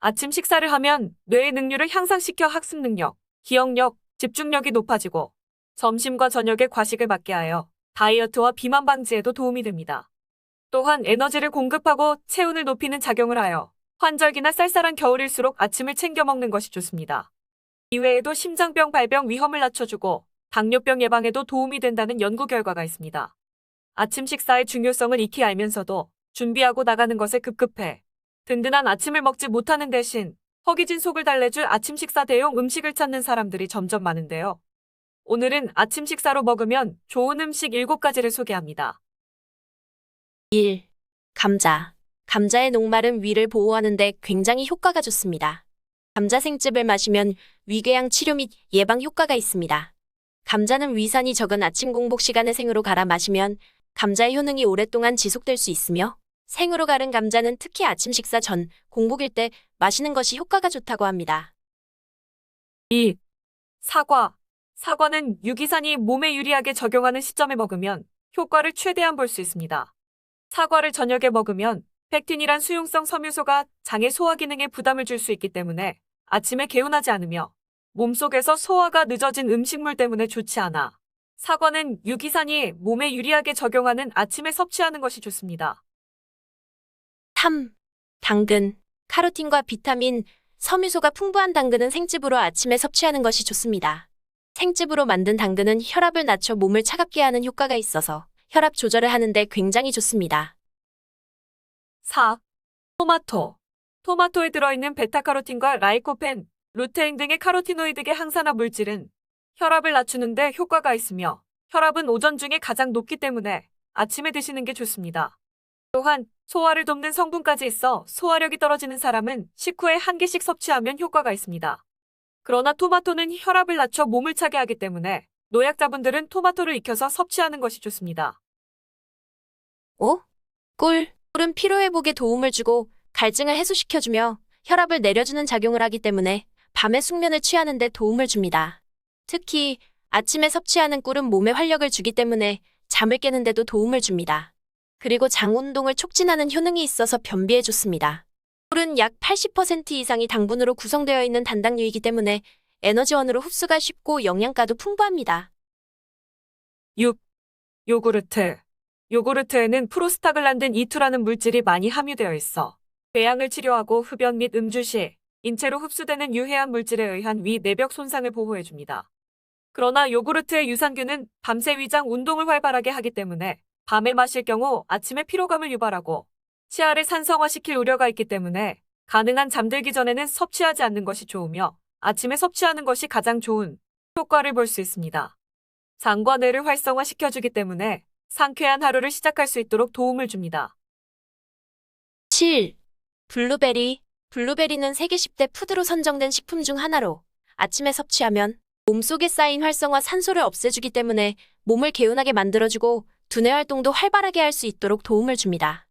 아침 식사를 하면 뇌의 능률을 향상시켜 학습 능력, 기억력, 집중력이 높아지고 점심과 저녁에 과식을 막게 하여 다이어트와 비만 방지에도 도움이 됩니다. 또한 에너지를 공급하고 체온을 높이는 작용을 하여 환절기나 쌀쌀한 겨울일수록 아침을 챙겨 먹는 것이 좋습니다. 이외에도 심장병 발병 위험을 낮춰주고 당뇨병 예방에도 도움이 된다는 연구 결과가 있습니다. 아침 식사의 중요성을 익히 알면서도 준비하고 나가는 것에 급급해 든든한 아침을 먹지 못하는 대신 허기진 속을 달래줄 아침 식사 대용 음식을 찾는 사람들이 점점 많은데요. 오늘은 아침 식사로 먹으면 좋은 음식 7가지를 소개합니다. 1. 감자. 감자의 녹말은 위를 보호하는데 굉장히 효과가 좋습니다. 감자 생즙을 마시면 위궤양 치료 및 예방 효과가 있습니다. 감자는 위산이 적은 아침 공복 시간에 생으로 갈아 마시면 감자의 효능이 오랫동안 지속될 수 있으며 생으로 갈은 감자는 특히 아침 식사 전 공복일 때 마시는 것이 효과가 좋다고 합니다. 2. 사과. 사과는 유기산이 몸에 유리하게 적용하는 시점에 먹으면 효과를 최대한 볼 수 있습니다. 사과를 저녁에 먹으면 펙틴이란 수용성 섬유소가 장의 소화 기능에 부담을 줄 수 있기 때문에 아침에 개운하지 않으며 몸속에서 소화가 늦어진 음식물 때문에 좋지 않아. 사과는 유기산이 몸에 유리하게 적용하는 아침에 섭취하는 것이 좋습니다. 3. 당근. 카로틴과 비타민, 섬유소가 풍부한 당근은 생즙으로 아침에 섭취하는 것이 좋습니다. 생즙으로 만든 당근은 혈압을 낮춰 몸을 차갑게 하는 효과가 있어서 혈압 조절을 하는데 굉장히 좋습니다. 4. 토마토. 토마토에 들어있는 베타카로틴과 라이코펜, 루테인 등의 카로티노이드계 항산화 물질은 혈압을 낮추는데 효과가 있으며 혈압은 오전 중에 가장 높기 때문에 아침에 드시는 게 좋습니다. 또한 소화를 돕는 성분까지 있어 소화력이 떨어지는 사람은 식후에 한 개씩 섭취하면 효과가 있습니다. 그러나 토마토는 혈압을 낮춰 몸을 차게 하기 때문에 노약자분들은 토마토를 익혀서 섭취하는 것이 좋습니다. 5. 꿀. 꿀은 피로 회복에 도움을 주고 갈증을 해소시켜주며 혈압을 내려주는 작용을 하기 때문에 밤에 숙면을 취하는 데 도움을 줍니다. 특히 아침에 섭취하는 꿀은 몸에 활력을 주기 때문에 잠을 깨는 데도 도움을 줍니다. 그리고 장 운동을 촉진하는 효능이 있어서 변비에 좋습니다. 꿀은 약 80% 이상이 당분으로 구성되어 있는 단당류이기 때문에 에너지원으로 흡수가 쉽고 영양가도 풍부합니다. 6. 요구르트. 요구르트에는 프로스타글란딘 2투라는 물질이 많이 함유되어 있어 배양을 치료하고 흡연 및 음주 시 인체로 흡수되는 유해한 물질에 의한 위 내벽 손상을 보호해줍니다. 그러나 요구르트의 유산균은 밤새 위장 운동을 활발하게 하기 때문에 밤에 마실 경우 아침에 피로감을 유발하고 치아를 산성화시킬 우려가 있기 때문에 가능한 잠들기 전에는 섭취하지 않는 것이 좋으며 아침에 섭취하는 것이 가장 좋은 효과를 볼 수 있습니다. 장과 뇌를 활성화시켜주기 때문에 상쾌한 하루를 시작할 수 있도록 도움을 줍니다. 7. 블루베리. 블루베리는 세계 10대 푸드로 선정된 식품 중 하나로 아침에 섭취하면 몸속에 쌓인 활성화 산소를 없애주기 때문에 몸을 개운하게 만들어주고 두뇌 활동도 활발하게 할 수 있도록 도움을 줍니다.